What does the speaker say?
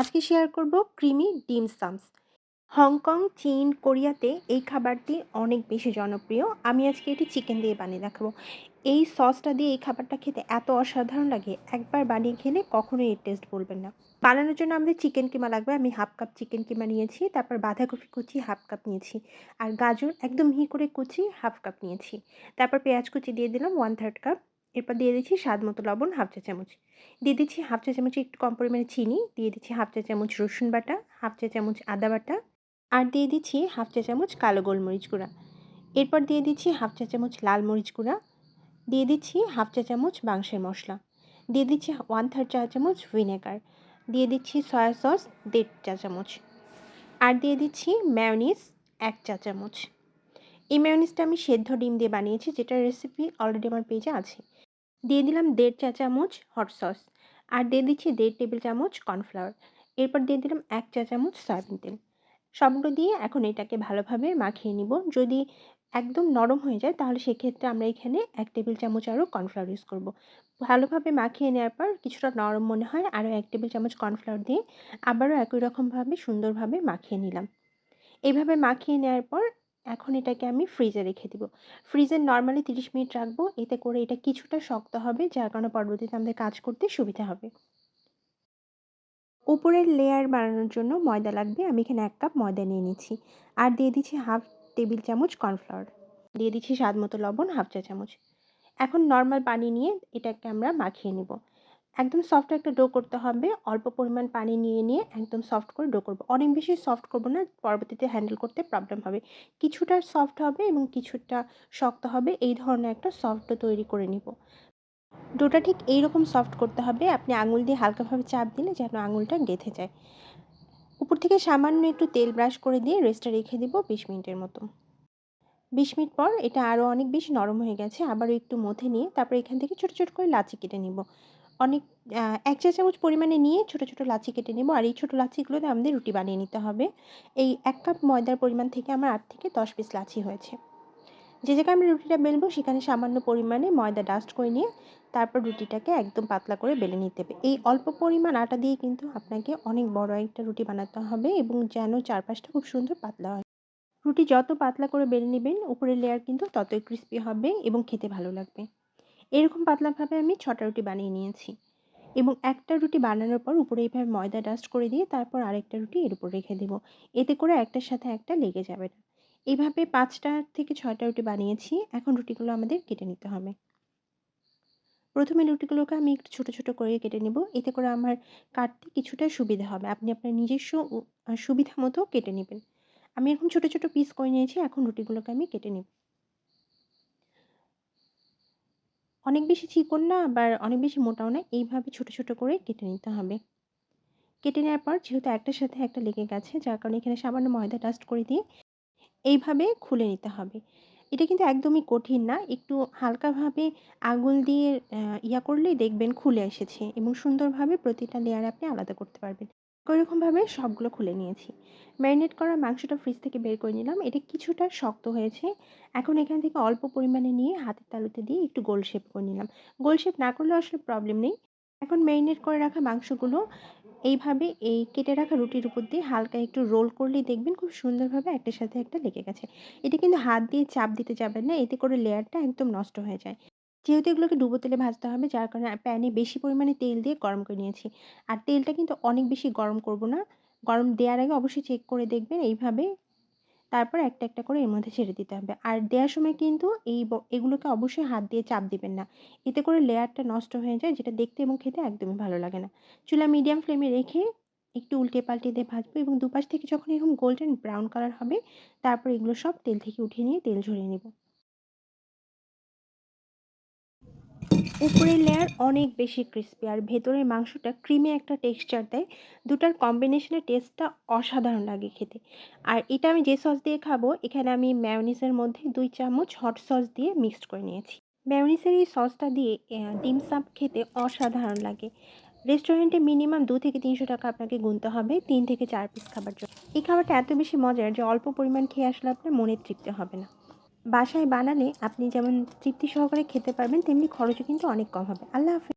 আজকে শেয়ার করব ক্রিমি ডিম সামস হংকং চীন কোরিয়াতে এই খাবারটি অনেক বেশি জনপ্রিয়। আমি আজকে এটি চিকেন দিয়ে বানিয়ে দেখাবো। এই সসটা দিয়ে এই খাবারটা খেতে এত অসাধারণ লাগে, একবার বানিয়ে খেলে কখনোই এর টেস্ট বলবেন না। বানানোর জন্য আমাদের চিকেন কিমা লাগবে, আমি হাফ কাপ চিকেন কিমা নিয়েছি, তারপর বাঁধাকপি কুচি হাফ কাপ নিয়েছি, আর গাজর একদম মিহি করে কুচি হাফ কাপ নিয়েছি। তারপর পেঁয়াজ কুচি দিয়ে দিলাম ওয়ান থার্ড কাপ এরপর দিয়ে দিচ্ছি স্বাদ মতো লবণ হাফ চা চামচ। দিয়ে দিচ্ছি হাফ চা চামচ একটু কম পরিমাণে চিনি, দিয়ে দিচ্ছি হাফ চা চামচ রসুন বাটা, হাফ চা চামচ আদা বাটা আর দিয়ে দিচ্ছি হাফ চা চামচ কালো গোলমরিচ গুঁড়া। এরপর দিয়ে দিচ্ছি হাফ চা চামচ লাল মরিচ গুঁড়া, দিয়ে দিচ্ছি হাফ চা চামচ মাংসের মশলা, দিয়ে দিচ্ছি ওয়ান থার্ড চা চামচ ভিনেগার, দিয়ে দিচ্ছি সয়া সস দেড় চা চামচ আর দিয়ে দিচ্ছি ম্যায়োনিজ এক চা চামচ। এই ম্যায়োনিজটা আমি সেদ্ধ ডিম দিয়ে বানিয়েছি, যেটার রেসিপি অলরেডি আমার পেজে আছে। দিয়ে দিলাম দেড় চা চামচ হট সস আর দিয়ে দিচ্ছি দেড় টেবিল চামচ কর্নফ্লাওয়ার এরপর দিয়ে দিলাম এক চা চামচ সয়াবিন তেল। সবগুলো দিয়ে এখন এটাকে ভালোভাবে মাখিয়ে নিব। যদি একদম নরম হয়ে যায় তাহলে সেক্ষেত্রে আমরা এখানে এক টেবিল চামচ আরও কর্নফ্লাওয়ার ইউজ করব। ভালোভাবে মাখিয়ে নেওয়ার পর কিছুটা নরম মনে হয় আরও এক টেবিল চামচ কর্নফ্লাওয়ার দিয়ে আবারও একই রকমভাবে সুন্দরভাবে মাখিয়ে নিলাম। এইভাবে মাখিয়ে নেওয়ার পর এখন এটাকে আমি ফ্রিজে রেখে দিব। ফ্রিজে নর্মালি তিরিশ মিনিট রাখব, এতে করে এটা কিছুটা শক্ত হবে, যার কারণে পরবর্তীতে আমাদের কাজ করতে সুবিধা হবে। উপরের লেয়ার বানানোর জন্য ময়দা লাগবে, আমি এখানে এক কাপ ময়দা নিয়ে নিচ্ছি। আর দিয়ে দিচ্ছি হাফ টেবিল চামচ কর্নফ্লাওয়ার দিয়ে দিচ্ছি স্বাদ মতো লবণ হাফ চা চামচ। এখন নর্মাল পানি নিয়ে এটাকে আমরা মাখিয়ে নিব। একদম সফট একটা ডো করতে হবে। অল্প পরিমাণ পানি নিয়ে নিয়ে একদম সফট করে ডো করব। অনেক বেশি সফট করব না, পরবর্তীতে হ্যান্ডেল করতে প্রবলেম হবে। কিছুটা সফট হবে এবং কিছুটা শক্ত হবে, এই ধরনের একটা সফট ডো তৈরি করে নিব। ডোটা ঠিক এইরকম সফট করতে হবে, আপনি আঙুল দিয়ে হালকাভাবে চাপ দিলে যেন আঙুলটা গেঁথে যায়। উপর থেকে সামান্য একটু তেল ব্রাশ করে দিয়ে রেস্টে রেখে দিব বিশ মিনিটের মতো। বিশ মিনিট পর এটা আরও অনেক বেশি নরম হয়ে গেছে, আবারও একটু মথে নিয়ে তারপর এখান থেকে ছোটো ছোটো করে লাচি কেটে নিব। অনেক এক চা চামচ পরিমাণে নিয়ে ছোটো ছোটো লাচি কেটে নেব। আর এই ছোটো লাচিগুলোতে আমাদের রুটি বানিয়ে নিতে হবে। এই এক কাপ ময়দার পরিমাণ থেকে আমার আট থেকে দশ পিস লাচি হয়েছে। যে জায়গায় আমি রুটিটা বেলবো, সেখানে সামান্য পরিমাণে ময়দা ডাস্ট করে নিয়ে তারপর রুটিটাকে একদম পাতলা করে বেলে নিতে হবে। এই অল্প পরিমাণ আটা দিয়ে কিন্তু আপনাকে অনেক বড় একটা রুটি বানাতে হবে এবং যেন চারপাশটা খুব সুন্দর পাতলা হয়। রুটি যত পাতলা করে বেলে নেবেন, উপরের লেয়ার কিন্তু ততই ক্রিস্পি হবে এবং খেতে ভালো লাগবে। এরকম পাতলাভাবে আমি ছটা রুটি বানিয়ে নিয়েছি। এবং একটা রুটি বানানোর পর উপরে এইভাবে ময়দা ডাস্ট করে দিয়ে তারপর আরেকটা রুটি এর উপর রেখে দেবো। এতে করে একটার সাথে একটা লেগে যাবে না। এইভাবে পাঁচটা থেকে ছয়টা রুটি বানিয়েছি। এখন রুটিগুলো আমাদের কেটে নিতে হবে। প্রথমে রুটিগুলোকে আমি একটু ছোটো ছোটো করে কেটে নেব। এতে করে আমার কাটতে কিছুটা সুবিধা হবে। আপনি আপনার নিজস্ব সুবিধা মতো কেটে নেবেন। আমি এখন ছোটো ছোটো পিস করে নিয়েছি। এখন রুটিগুলোকে আমি কেটে নেব। অনেক বেশি চিকন না, আবার অনেক বেশি মোটাও না, এইভাবে ছোট ছোট করে কেটে নিতে হবে। কেটে নেওয়ার পর যেহেতু একটার সাথে একটা লেগে গেছে, যার কারণে এখানে সামান্য ময়দা ডাস্ট করে দিয়ে এইভাবে খুলে নিতে হবে। এটা কিন্তু একদমই কঠিন না, একটু হালকাভাবে আঙুল দিয়ে ইয়া করলেই দেখবেন খুলে এসেছে এবং সুন্দরভাবে প্রতিটা লেয়ার আপনি আলাদা করতে পারবেন। ওইরকমভাবে সবগুলো খুলে নিয়েছি। ম্যারিনেট করা মাংসটা ফ্রিজ থেকে বের করে নিলাম। এটা কিছুটা শক্ত হয়েছে। এখন এখান থেকে অল্প পরিমাণে নিয়ে হাতের তালুতে দিয়ে একটু গোল শেপ করে নিলাম। গোল শেপ না করলেও আসলে প্রবলেম নেই। এখন ম্যারিনেট করে রাখা মাংসগুলো এইভাবে এই কেটে রাখা রুটির উপর দিয়ে হালকা একটু রোল করলেই দেখবেন খুব সুন্দরভাবে একটার সাথে একটা লেগে গেছে। এটা কিন্তু হাত দিয়ে চাপ দিতে যাবেন না। এতে করে লেয়ারটা একদম নষ্ট হয়ে যায়। যেহেতু এগুলোকে ডুবো তেলে ভাজতে হবে, যার কারণে প্যানে বেশি পরিমাণে তেল দিয়ে গরম করে নিয়েছি। আর তেলটা কিন্তু অনেক বেশি গরম করব না। গরম দেওয়ার আগে অবশ্যই চেক করে দেখবেন এইভাবে। তারপর একটা একটা করে এর মধ্যে ছেড়ে দিতে হবে। আর দেওয়ার সময় কিন্তু এই এগুলোকে অবশ্যই হাত দিয়ে চাপ দিবেন না। এতে করে লেয়ারটা নষ্ট হয়ে যায়, যেটা দেখতে এবং খেতে একদমই ভালো লাগে না। চুলা মিডিয়াম ফ্লেমে রেখে একটু উল্টে পাল্টে দিয়ে ভাজবো এবং দুপাশ থেকে যখন এরকম গোল্ডেন ব্রাউন কালার হবে, তারপর এগুলো সব তেল থেকে উঠিয়ে নিয়ে তেল ঝরিয়ে নেব। উপরের লেয়ার অনেক বেশি ক্রিস্পি আর ভেতরের মাংসটা ক্রিমে একটা টেক্সচার দেয়। দুটার কম্বিনেশনের টেস্টটা অসাধারণ লাগে খেতে। আর এটা আমি যে সস দিয়ে খাব, এখানে আমি ম্যায়োনিসের মধ্যে দুই চামচ হট সস দিয়ে মিক্সড করে নিয়েছি। ম্যায়োনিসের এই সসটা দিয়ে ডিম সাপ খেতে অসাধারণ লাগে। রেস্টুরেন্টে মিনিমাম দু থেকে তিনশো টাকা আপনাকে গুনতে হবে, তিন থেকে চার পিস খাবার জন্য। এই খাবারটা এত বেশি মজার যে অল্প পরিমাণ খেয়ে আসলে আপনার মনে তৃপ্তি হবে না। বাসায় বানালে আপনি যেমন তৃপ্তি সহকারে খেতে পারবেন, তেমনি খরচও কিন্তু অনেক কম হবে। আল্লাহ হাফিজ।